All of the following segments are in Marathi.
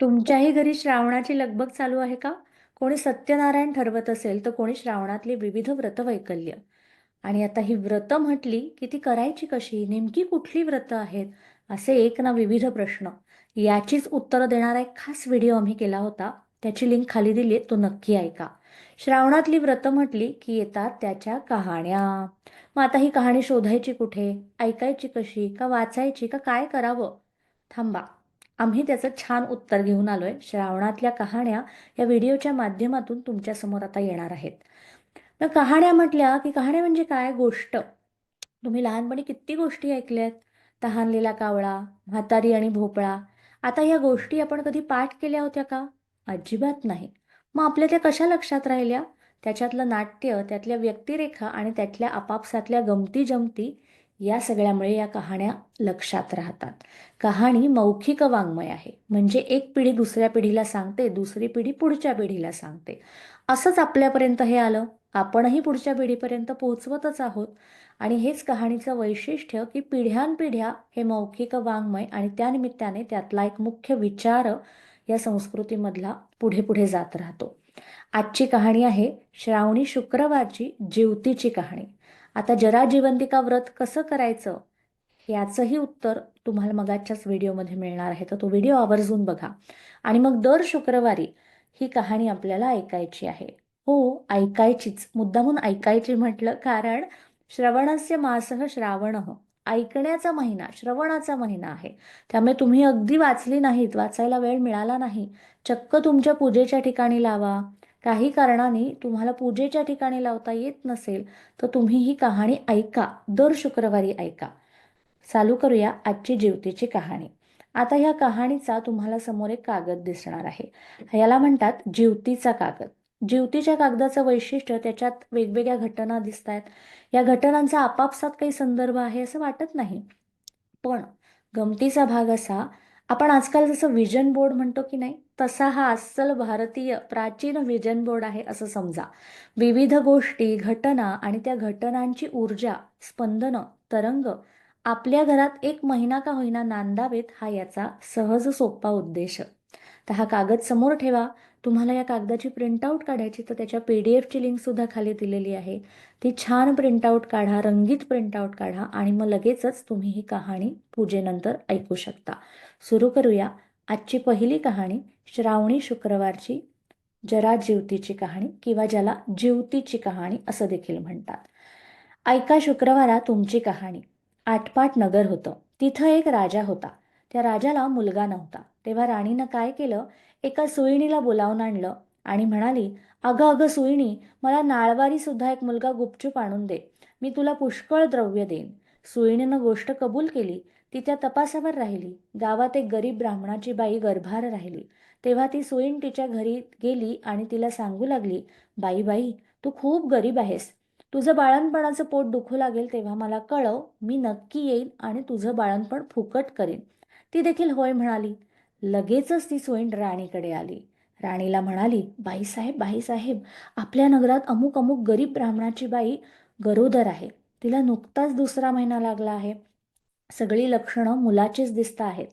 तुमच्याही घरी श्रावणाची लगबग चालू आहे का? कोणी सत्यनारायण ठरवत असेल तर कोणी श्रावणातली विविध व्रतवैकल्य. आणि आता ही व्रत म्हटली की ती करायची कशी? नेमकी कुठली व्रतं आहेत? असे एक ना विविध प्रश्न. याचीच उत्तरं देणारा एक खास व्हिडिओ आम्ही केला होता. त्याची लिंक खाली दिली आहे तो नक्की ऐका. श्रावणातली व्रत म्हटली की येतात त्याच्या कहाण्या. मग आता ही कहाणी शोधायची कुठे? ऐकायची कशी? का वाचायची? का काय करावं? थांबा. आम्ही त्याचं छान उत्तर घेऊन आलोय. श्रावणातल्या कहाण्या या व्हिडिओच्या माध्यमातून तुमच्यासमोर आता येणार आहेत. मग कहाण्या म्हटल्या की कहाण्या म्हणजे काय? गोष्ट. तुम्ही लहानपणी किती गोष्टी ऐकल्यात? तहानलेला कावळा म्हातारी आणि भोपळा. आता या गोष्टी आपण कधी पाठ केल्या होत्या का? अजिबात नाही. मग आपल्या त्या कशा लक्षात राहिल्या? त्याच्यातलं नाट्य त्यातल्या व्यक्तिरेखा आणि त्यातल्या आपापसातल्या गमती जमती या सगळ्यामुळे या कहाण्या लक्षात राहतात. कहाणी मौखिक वाङ्मय आहे. म्हणजे एक पिढी दुसऱ्या पिढीला सांगते दुसरी पिढी पुढच्या पिढीला सांगते. असंच आपल्यापर्यंत हे आलं. आपणही पुढच्या पिढीपर्यंत पोहोचवतच आहोत. आणि हेच कहाणीचं वैशिष्ट्य की पिढ्यानपिढ्या हे मौखिक वाङ्मय आणि त्यानिमित्ताने त्यातला एक मुख्य विचार या संस्कृतीमधला पुढे पुढे जात राहतो. आजची कहाणी आहे श्रावणी शुक्रवारची जीवतीची कहाणी. आता जरा जिवंतिका व्रत कसं करायचं याचंही उत्तर तुम्हाला मगाच्याच व्हिडिओमध्ये मिळणार आहे. तर तो व्हिडिओ आवर्जून बघा. आणि मग दर शुक्रवारी ही कहाणी आपल्याला ऐकायची आहे. हो ऐकायचीच. मुद्दामून ऐकायची म्हटलं कारण श्रवणस्य मासह श्रावण. ऐकण्याचा महिना श्रवणाचा महिना आहे. त्यामुळे तुम्ही अगदी वाचली नाहीत वाचायला वेळ मिळाला नाही. चक्क तुमच्या पूजेच्या ठिकाणी लावा. काही कारणाने तुम्हाला पूजेच्या ठिकाणी लावता येत नसेल तर तुम्ही ही कहाणी ऐका. दर शुक्रवारी ऐका. चालू करूया आजची जीवतीची कहाणी. आता ह्या कहाणीचा तुम्हाला समोर एक कागद दिसणार आहे. याला म्हणतात जीवतीचा कागद. जीवतीच्या कागदाचं वैशिष्ट्य त्याच्यात वेगवेगळ्या घटना दिसत आहेत या घटनांचा आपापसात काही संदर्भ आहे असं वाटत नाही. पण गमतीचा भाग असा आपण आजकाल जसं विजन बोर्ड म्हणतो की नाही तसा हा अस्सल भारतीय प्राचीन विजन बोर्ड आहे असं समजा. विविध गोष्टी घटना आणि त्या घटनांची ऊर्जा स्पंदनं तरंग आपल्या घरात एक महिना का होईना नांदावेत हा याचा सहज सोपा उद्देश. तर हा कागद समोर ठेवा. तुम्हाला या कागदाची प्रिंटआउट काढायची तर त्याच्या पी डी एफची लिंकसुद्धा खाली दिलेली आहे. ती छान प्रिंटआउट काढा रंगीत प्रिंटआउट काढा आणि मग लगेचच तुम्ही ही कहाणी पूजेनंतर ऐकू शकता. सुरू करूया आजची पहिली कहाणी श्रावणी शुक्रवारची जरा जीवतीची कहाणी किंवा ज्याला जीवतीची कहाणी असं देखील म्हणतात. ऐका शुक्रवारा तुमची कहाणी. आटपाट नगर होतं. तिथं एक राजा होता. त्या राजाला मुलगा नव्हता. तेव्हा राणीनं काय केलं? एका सुईणीला बोलावून आणलं आणि म्हणाली अगं अगं सुईणी मला नाळवारी सुद्धा एक मुलगा गुपचूप आणून दे. मी तुला पुष्कळ द्रव्य देईन. सुईणीनं गोष्ट कबूल केली. ती त्या तपासावर राहिली. गावात एक गरीब ब्राह्मणाची बाई गर्भार राहिली. तेव्हा ती सुईण तिच्या घरी गेली आणि तिला सांगू लागली बाई बाई तू खूप गरीब आहेस. तुझं बाळणपणाचं पोट दुखू लागेल तेव्हा मला कळव मी नक्की येईन आणि तुझं बाळणपण फुकट करीन. ती देखील होय म्हणाली. लगेचच ती सोईन राणीकडे आली. राणीला म्हणाली बाईसाहेब बाईसाहेब आपल्या नगरात अमुक अमुक गरीब ब्राह्मणाची बाई गरोदर आहे. तिला नुकताच दुसरा महिना लागला आहे. सगळी लक्षणं मुलाचीच दिसत आहेत.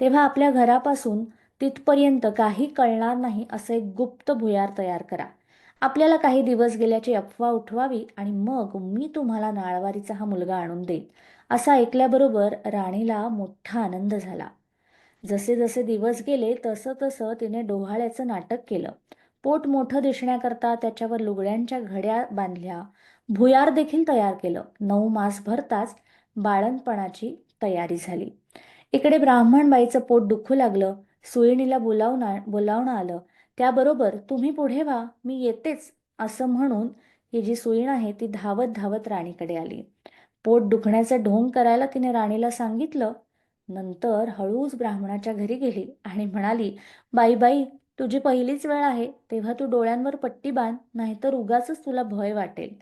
तेव्हा आपल्या घरापासून तिथपर्यंत काही कळणार नाही असं एक गुप्त भुयार तयार करा. आपल्याला काही दिवस गेल्याची अफवा उठवावी आणि मग मी तुम्हाला नाळवारीचा हा मुलगा आणून देईन असा ऐकल्याबरोबर राणीला मोठा आनंद झाला. जसे जसे दिवस गेले तसं तसं तिने डोहाळ्याचं नाटक केलं. पोट मोठं दिसण्याकरता त्याच्यावर लुगड्यांच्या घड्या बांधल्या. भुयार देखील तयार केलं. नऊ मास भरताच बाळणपणाची तयारी झाली. इकडे ब्राह्मण बाईचं पोट दुखू लागलं. सुईणीला बोलावणा बोलावणं आलं. त्याबरोबर तुम्ही पुढे व्हा मी येतेच असं म्हणून ही जी सुईण आहे ती धावत धावत राणीकडे आली. पोट दुखण्याचं ढोंग करायला तिने राणीला सांगितलं. नंतर हळूच ब्राह्मणाच्या घरी गेली आणि म्हणाली बाई बाई तुझी पहिलीच वेळ आहे तेव्हा तू डोळ्यांवर पट्टी बांध नाहीतर उगाच तुला भय वाटेल.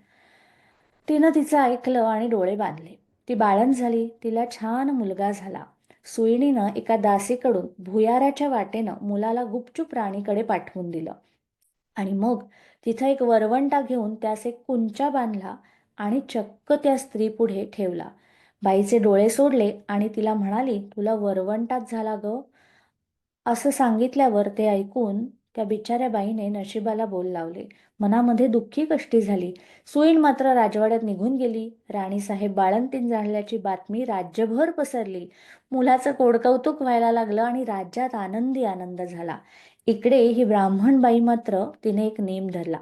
तिनं तिचं ऐकलं आणि डोळे बांधले. ती बाळण झाली तिला छान मुलगा झाला. सुईणीनं एका दासीकडून भुयाराच्या वाटेनं मुलाला गुपचूप राणीकडे पाठवून दिलं. आणि मग तिथं एक वरवंटा घेऊन त्यास एक कुंचा बांधला आणि चक्क त्या स्त्री पुढे ठेवला. बाईचे डोळे सोडले आणि तिला म्हणाली तुला वरवंटाच झाला ग. असं सांगितल्यावर ते ऐकून त्या बिचाऱ्या बाईने नशिबाला बोल लावले. मनामध्ये दुःखी कष्टी झाली. सुईण मात्र राजवाड्यात निघून गेली. राणीसाहेब बाळंतीन झाल्याची बातमी राज्यभर पसरली. मुलाचं कोडकौतुक व्हायला लागलं आणि राज्यात आनंदी आनंद झाला. इकडे ही ब्राह्मणबाई मात्र तिने एक नेम धरला.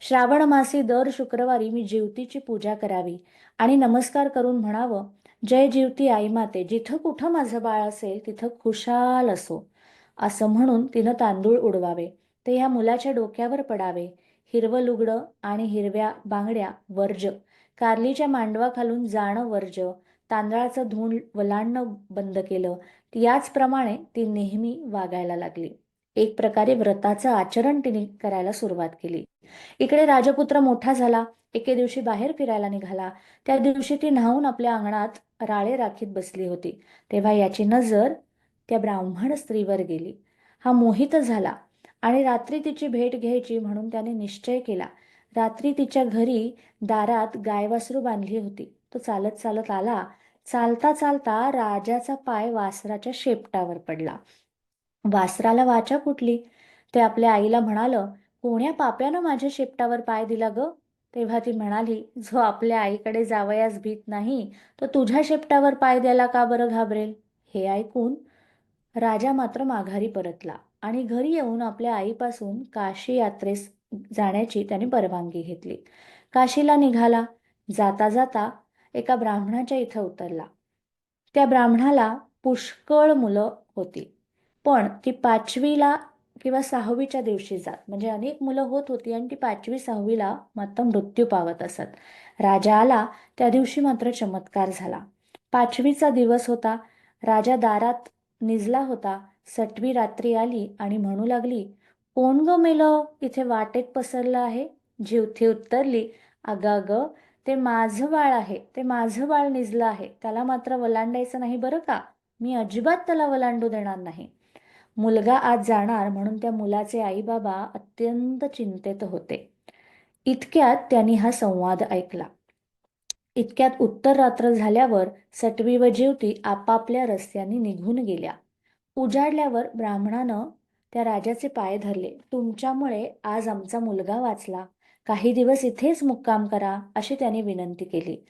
श्रावण मासी दर शुक्रवारी मी जीवतीची पूजा करावी आणि नमस्कार करून म्हणावं जय जीवती आई माते जिथं कुठं माझं बाळ असेल तिथं खुशाल असो असं म्हणून तिनं तांदूळ उडवावे ते ह्या मुलाच्या डोक्यावर पडावे. हिरवं लुगडं आणि हिरव्या बांगड्या वर्ज. कारलीच्या मांडवाखालून जाणं वर्ज. तांदळाचं धुवून वलांडणं बंद केलं याचप्रमाणे ती नेहमी वागायला लागली. एक प्रकारे व्रताचं आचरण तिने करायला सुरुवात केली. इकडे राजपुत्र मोठा झाला एके दिवशी बाहेर फिरायला निघाला. त्या दिवशी ती न्हावून आपल्या अंगणात राळे राखीत बसली होती. तेव्हा याची नजर त्या ब्राह्मण स्त्रीवर गेली. हा मोहित झाला आणि रात्री तिची भेट घ्यायची म्हणून त्याने निश्चय केला. रात्री तिच्या घरी दारात गायवासरू बांधली होती. तो चालत चालत आला. चालता चालता राजाचा पाय वासराच्या शेपटावर पडला. वासराला वाचा कुठली ते आपल्या आईला म्हणालं कोण्या पाप्यानं माझ्या शेपटावर पाय दिला ग? तेव्हा ती म्हणाली जो आपल्या आईकडे जावयास भीत नाही तो तुझ्या शेपटावर पाय द्यायला का बरं घाबरेल? हे ऐकून राजा मात्र माघारी परतला आणि घरी येऊन आपल्या आईपासून काशी यात्रेस जाण्याची त्याने परवानगी घेतली. काशीला निघाला. जाता जाता एका ब्राह्मणाच्या इथं उतरला. त्या ब्राह्मणाला पुष्कळ मुलं होती. पण ती पाचवीला किंवा सहावीच्या दिवशी जात. म्हणजे अनेक मुलं होत होती आणि ती पाचवी सहावीला मात्र मृत्यू पावत असत. राजा आला त्या दिवशी मात्र चमत्कार झाला. पाचवीचा दिवस होता. राजा दारात निजला होता. सटवी रात्री आली आणि म्हणू लागली कोण ग मेलं? इथे वाटेत पसरलं आहे? जीवथी उत्तरली अगं अगं ते माझं बाळ आहे ते माझं बाळ निजलं आहे त्याला मात्र वलांडायचं नाही बरं का? मी अजिबात त्याला वलांडू देणार नाही. मुलगा आज जाणार म्हणून त्या मुलाचे आई बाबा अत्यंत चिंतेत होते. इतक्यात त्यांनी हा संवाद ऐकला. इतक्यात उत्तर रात्र झाल्यावर सटवी व जीवती आपापल्या रस्त्यांनी निघून गेल्या. उजाडल्यावर ब्राह्मणानं त्या राजाचे पाय धरले. तुमच्यामुळे आज आमचा मुलगा वाचला. काही दिवस इथेच मुक्काम करा अशी त्याने विनंती केली.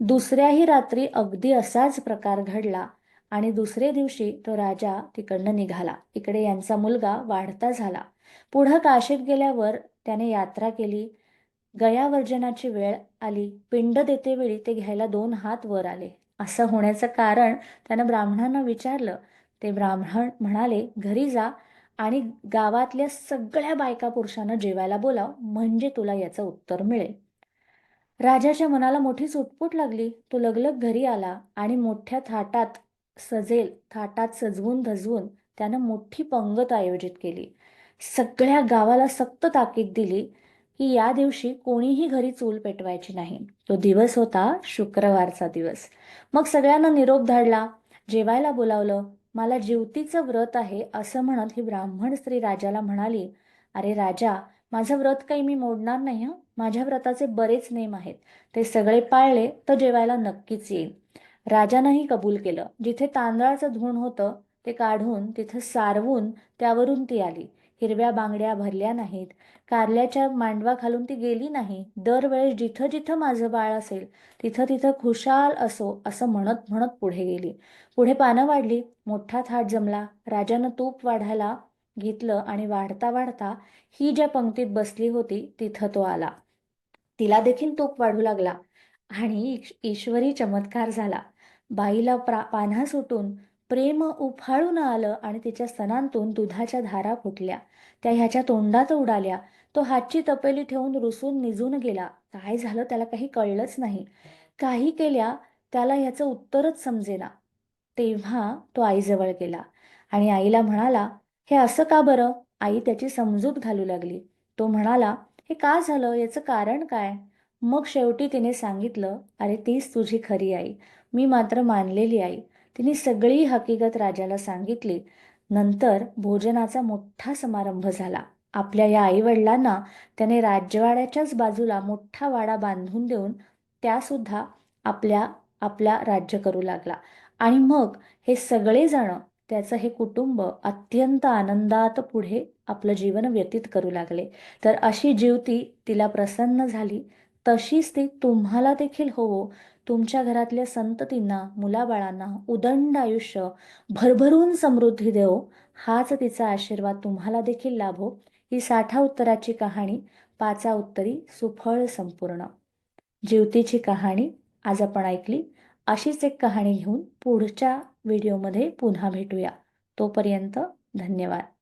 दुसऱ्याही रात्री अगदी असाच प्रकार घडला आणि दुसरे दिवशी तो राजा तिकडनं निघाला. इकडे यांचा मुलगा वाढता झाला. पुढं काशीत गेल्यावर त्याने यात्रा केली. गयावर्जनाची वेळ आली. पिंड देते वेळी ते घ्यायला दोन हात वर आले. असं होण्याचं कारण त्यानं ब्राह्मणांना विचारलं. ते ब्राह्मण म्हणाले घरी जा. आणि गावातल्या सगळ्या बायका पुरुषांना जेवायला बोलाव म्हणजे तुला याचं उत्तर मिळेल. राजाच्या मनाला मोठी सुटपूट लागली. तो लगलग घरी आला आणि मोठ्या थाटात सजेल थाटात सजवून धजवून त्यानं मोठी पंगत आयोजित केली. सगळ्या गावाला सक्त ताकीद दिली की या दिवशी कोणीही घरी चूल पेटवायची नाही. तो दिवस होता शुक्रवारचा दिवस. मग सगळ्यांना निरोप धाडला. जेवायला बोलावलं. मला जीवतीचं व्रत आहे असं म्हणत ही ब्राह्मण स्त्री राजाला म्हणाली अरे राजा माझं व्रत काही मी मोडणार नाही हं? माझ्या व्रताचे बरेच नेम आहेत. ते सगळे पाळले तर जेवायला नक्कीच येईल राजानंही कबूल केलं. जिथे तांदळाचं धुण होतं ते काढून तिथं सारवून त्यावरून ती आली. हिरव्या बांगड्या भरल्या नाहीत. कारल्याच्या मांडवा खालून ती गेली नाही. दरवेळेस जिथं जिथं माझं बाळ असेल तिथं तिथं खुशाल असो असं म्हणत म्हणत पुढे गेली. पुढे पानं वाढली. मोठा थाट जमला. राजानं तूप वाढायला घेतलं आणि वाढता वाढता ही ज्या पंक्तीत बसली होती तिथं तो आला. तिला देखील तूप वाढू लागला आणि ईश्वरी चमत्कार झाला. बाईला प्रा पान्हा सुटून प्रेम उफाळून आलं आणि तिच्या सणांतून दुधाच्या धारा फुटल्या. त्या ह्याच्या तोंडात उडाल्या. तो हातची तपेली ठेवून रुसून निजून गेला. काय झालं त्याला काही कळलंच नाही. काही केल्या त्याला ह्याचं उत्तरच समजेना. तेव्हा तो आईजवळ गेला आणि आईला म्हणाला हे असं का बरं? आई त्याची समजूत घालू लागली. तो म्हणाला हे का झालं? याचं कारण काय? मग शेवटी तिने सांगितलं अरे तीच तुझी खरी आई. मी मात्र मानलेली आई. तिने सगळी हकीकत राजाला सांगितली. नंतर भोजनाचा मोठा समारंभ झाला. आपल्या या आईवडिलांना त्याने राजवाड्याच्याच बाजूला मोठा वाडा बांधून देऊन त्यासुद्धा आपल्या आपला राज्य करू लागला. आणि मग हे सगळेजण त्याचं हे कुटुंब अत्यंत आनंदात पुढे आपलं जीवन व्यतीत करू लागले. तर अशी जीवती तिला प्रसन्न झाली. तशीच ती तुम्हाला देखील होवो तुमच्या घरातल्या संततींना मुलाबाळांना उदंड आयुष्य भरभरून समृद्धी देवो हाच तिचा आशीर्वाद तुम्हाला देखील लाभो. ही साठा उत्तराची कहाणी पाचा उत्तरी सुफळ संपूर्ण. जीवतीची कहाणी आज आपण ऐकली. अशीच एक कहाणी घेऊन पुढच्या व्हिडिओमध्ये पुन्हा भेटूया. तोपर्यंत धन्यवाद.